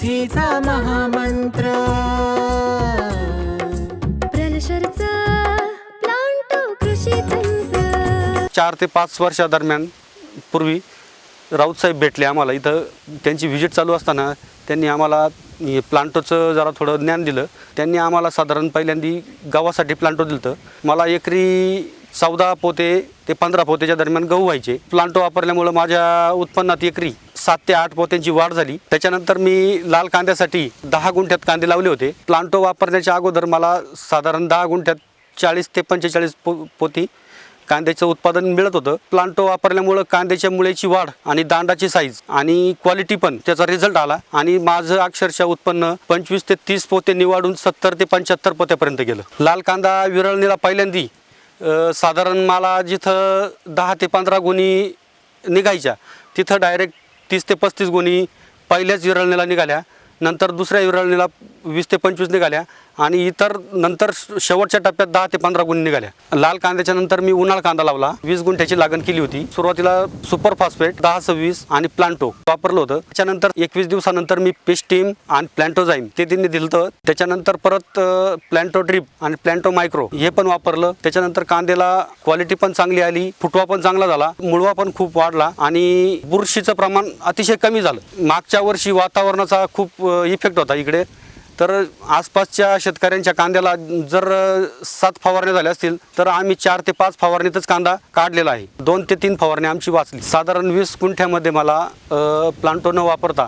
शेतीचा महामंत्र. प्रलशरचा प्लांटो कृषी तंत्र. चार ते पाच वर्षादरम्यान पूर्वी राऊतसाहेब भेटले आम्हाला. इथं त्यांची व्हिजिट चालू असताना त्यांनी आम्हाला हे प्लांटोचं जरा थोडं ज्ञान दिलं. त्यांनी आम्हाला साधारण पहिल्यांदी गावासाठी प्लांटो दिलं होतं. मला एकरी चौदा पोते ते पंधरा पोतेच्या दरम्यान गहू व्हायचे. प्लांटो वापरल्यामुळं माझ्या उत्पन्नात एकरी सात ते आठ पोत्यांची वाढ झाली. त्याच्यानंतर मी लाल कांद्यासाठी दहा गुंठ्यात कांदे लावले होते. प्लांटो वापरण्याच्या अगोदर मला साधारण दहा गुंठ्यात चाळीस ते पंचेचाळीस पो पोती कांद्याचं उत्पादन मिळत होतं. प्लांटो वापरल्यामुळं कांद्याच्या मुळेची वाढ आणि दांडाची साईज आणि क्वालिटी पण त्याचा रिझल्ट आला आणि माझं अक्षरशः उत्पन्न पंचवीस ते तीस पोते निवाडून सत्तर ते पंच्याहत्तर पोत्यापर्यंत गेलं. लाल कांदा विरळणीला पहिल्यांदी साधारण मला जिथं दहा ते पंधरा गुणी निघायच्या तिथं डायरेक्ट तीस ते पस्तीस गुणी पहिल्याच विरळणीला निघाल्या. नंतर दुसऱ्या विरळणीला वीस ते पंचवीस निघाल्या आणि इतर नंतर शेवटच्या टप्प्यात दहा ते पंधरा गुण निघाल्या. लाल कांद्याच्या नंतर मी उन्हाळ कांदा लावला. वीस गुंठ्याची लागण केली होती. सुरुवातीला सुपर फॉस्फेट दहा सव्वीस आणि प्लांटो वापरलं होतं. त्याच्यानंतर एकवीस दिवसानंतर मी पेस्टीम आणि प्लॅन्टोझाईम ते त्यांनी दिलं होतं. त्याच्यानंतर परत प्लॅन्टो ड्रिप आणि प्लॅन्टो मायक्रो हे पण वापरलं. त्याच्यानंतर कांद्याला क्वालिटी पण चांगली आली फुटवा पण चांगला झाला मुळवा पण खूप वाढला आणि बुरशीचं प्रमाण अतिशय कमी झालं. मागच्या वर्षी वातावरणाचा खूप इफेक्ट होता इकडे. तर आसपासच्या शेतकऱ्यांच्या कांद्याला जर सात फवारण्या झाल्या असतील तर आम्ही चार ते पाच फवारणीतच कांदा काढलेला आहे. दोन ते तीन फवारणी आमची वाचली. साधारण वीस गुंठ्यामध्ये मला प्लांटो न वापरता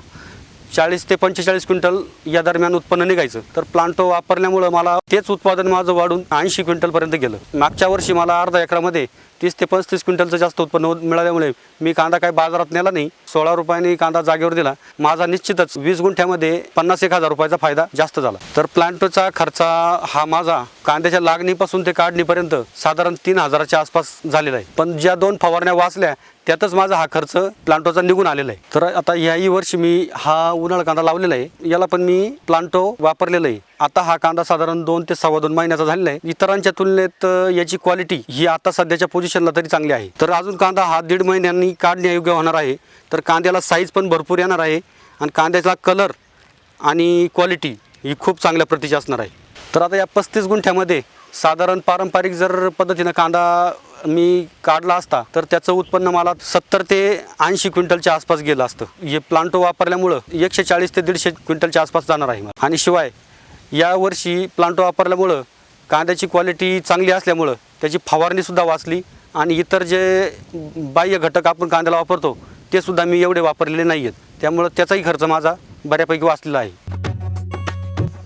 चाळीस ते पंचेचाळीस क्विंटल या दरम्यान उत्पन्न निघायचं. तर प्लांटो वापरल्यामुळं मला तेच उत्पादन माझं वाढून ऐंशी क्विंटलपर्यंत गेलं. मागच्या वर्षी मला अर्धा एकरामध्ये तीस ते पस्तीस क्विंटलचं जास्त उत्पन्न मिळाल्यामुळे मी कांदा काही बाजारात नेला नाही. सोळा रुपयांनी कांदा जागेवर दिला. माझा निश्चितच वीस गुंठ्यामध्ये पन्नास एक हजार रुपयाचा फायदा जास्त झाला. तर प्लांटोचा खर्च हा माझा कांद्याच्या लागणीपासून ते काढणीपर्यंत साधारण तीन हजाराच्या आसपास झालेला आहे. पण ज्या दोन फवारण्या वाचल्या त्यातच माझा हा खर्च प्लांटोचा निघून आलेला आहे. तर आता याही वर्षी मी हा उन्हाळा कांदा लावलेला आहे. याला पण मी प्लांटो वापरलेला आहे. आता हा कांदा साधारण दोन ते सव्वा दोन महिन्याचा झालेला आहे. इतरांच्या तुलनेत याची क्वालिटी ही आता सध्याच्या पोझिशनला तरी चांगली आहे. तर अजून कांदा हा दीड महिन्यांनी काढण्यायोग्य होणार आहे. तर कांद्याला साईज पण भरपूर येणार आहे आणि कांद्याचा कलर आणि क्वालिटी ही खूप चांगल्या प्रतीची असणार आहे. तर आता या पस्तीस गुंठ्यामध्ये साधारण पारंपरिक जर पद्धतीनं कांदा मी काढला असता तर त्याचं उत्पन्न मला सत्तर ते ऐंशी क्विंटलच्या आसपास गेलं असतं. हे प्लांटो वापरल्यामुळं एकशे चाळीस ते दीडशे क्विंटलच्या आसपास जाणार आहे. आणि शिवाय यावर्षी प्लांटो वापरल्यामुळं कांद्याची क्वालिटी चांगली असल्यामुळं त्याची फवारणीसुद्धा वाचली आणि इतर जे बाह्य घटक आपण कांद्याला वापरतो ते सुद्धा मी एवढे वापरलेले नाही आहेत त्यामुळं त्याचाही खर्च माझा बऱ्यापैकी वाचलेला आहे.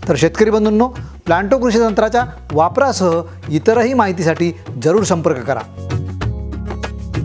तर शेतकरी बंधूंनो प्लांटो कृषी तंत्राच्या वापरासह इतरही माहितीसाठी जरूर संपर्क करा.